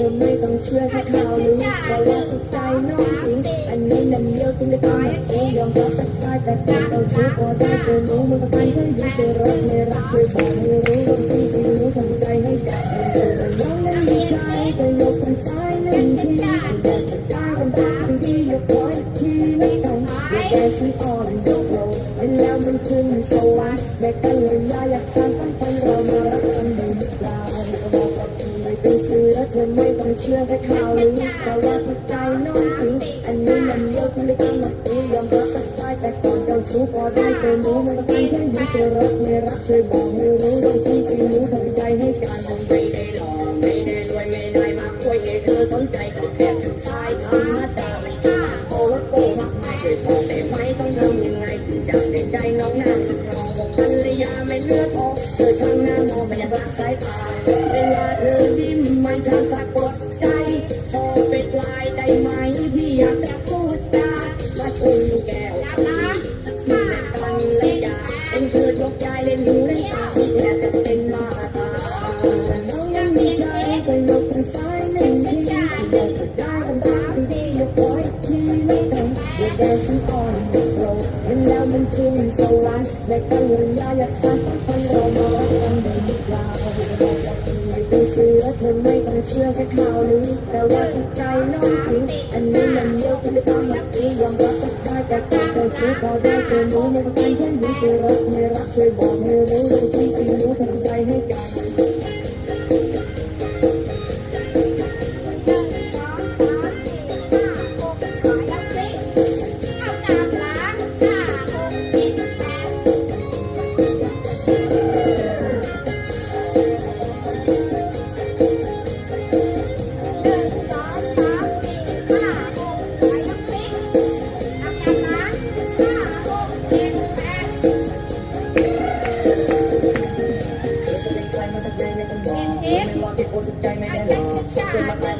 ธอไม่ต้องเชื่อแค่ข่าวลือแต่ว่าจิตใจน้องจริง อันนี้นั่นเดียวที่ไม่ตองมาเองยอมรับแต่ตายแต่แต่เราชู้พอได้เจอหนูมันก็ไปเพื่ออยู่เจอรักไม่รักช่วยบอกให้รู้บาทีที่รู้ทำใจให้กันน้องนั้นมีใจแต่ยกเป็นสายนั้นที่อยากจะได้กันได้ดียกไว้ที่ไม่ต้องอย่าแกได้ฉันอ่อนยกเราแล้วมันขึ้นสวรรค์แม่กันเลยอยากทำตั้งคนเร ก่อนเจ้าชู้พอได้เจอหนูมันก็เป็นแค่อยู่เจอรักไม่รักช่วยบอกให้รู้บางทีที่รู้ทำใจให้กันไม่ได้หล่อไม่ได้รวยไม่ได้มาคุยให้เธอสนใจก็แค่ผู้ชายธรรมดาไม่กล้าโอ้โหมากมายช่วยบอกได้ไหมต้องทำยังไงถึงจะได้ใจน้องนั่น นเลยอยากอยากฟังคนเรามารักกันได้หรือเปล่าเป็นเสือเธอไม่ต้องเชื่อแค่ข่าวลือแต่ว่าจิตใจน้องจริงอันนี้มันเยอะที่ไม่ต้องมาตียอมรับก็ได้แต่ก็ต้องชู้พอได้เจอหนูมันก็เป็นแค่อยู่เจอรักไม่รักช่วยบอกให้รู้บางทีที่รู้ทำใจ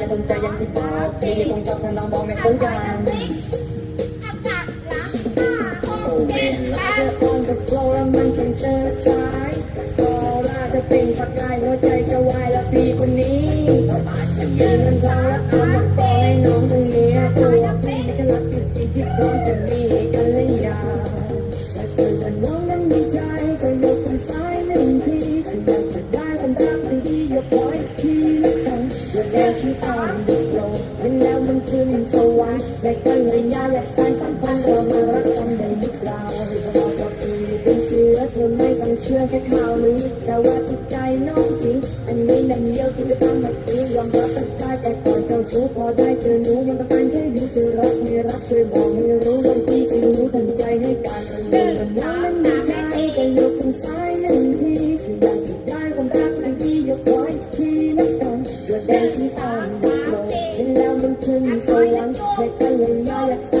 เป็นมากมายไม่สนใจยังที่บอกพี่คงชอบทำน้องมองไม่สนใจเอากาบล้างห้าหกโอเป็นแปลาดจะอ่อนกับโฟล์แล้วมันจนเชิดชา นสันเรามารักกันได้หรือเปล่าเป็นเสือเธอไม่ต้องเชื่อแค่ข่าวลือแต่ว่าจิตใจน้องจริง อันนี้นั่นเดียวที่ไม่ต้องมาตียอมรับตั้งใจแต่ก่อนเจ้าชู้พอได้เจอหนูมันก็เป็นแค่อยู่เจอรักไม่รักช่วยบอกให้รู้บางทีที่รู้ทำใจให้การันเดินกันน้ำนั้นมีใจก็ยกเป็นสายหนึ่งทีที่อยากจะได้ความรักดีๆยกไว้ที่ละกันเกิดแดนที่อ่อนเด็กลงเห็นแล้วมันขึ้นสวรรค์ให้กันเลยยากทำตั้งแต่เรามาอเปล่าเป็นเสือเธอไม่ต้องเชื่อแค่ข่าวลือแต่ว่าจิตใจน้องจริงอันนี้นั่นเดียาตียอมรับแต่แต่ก่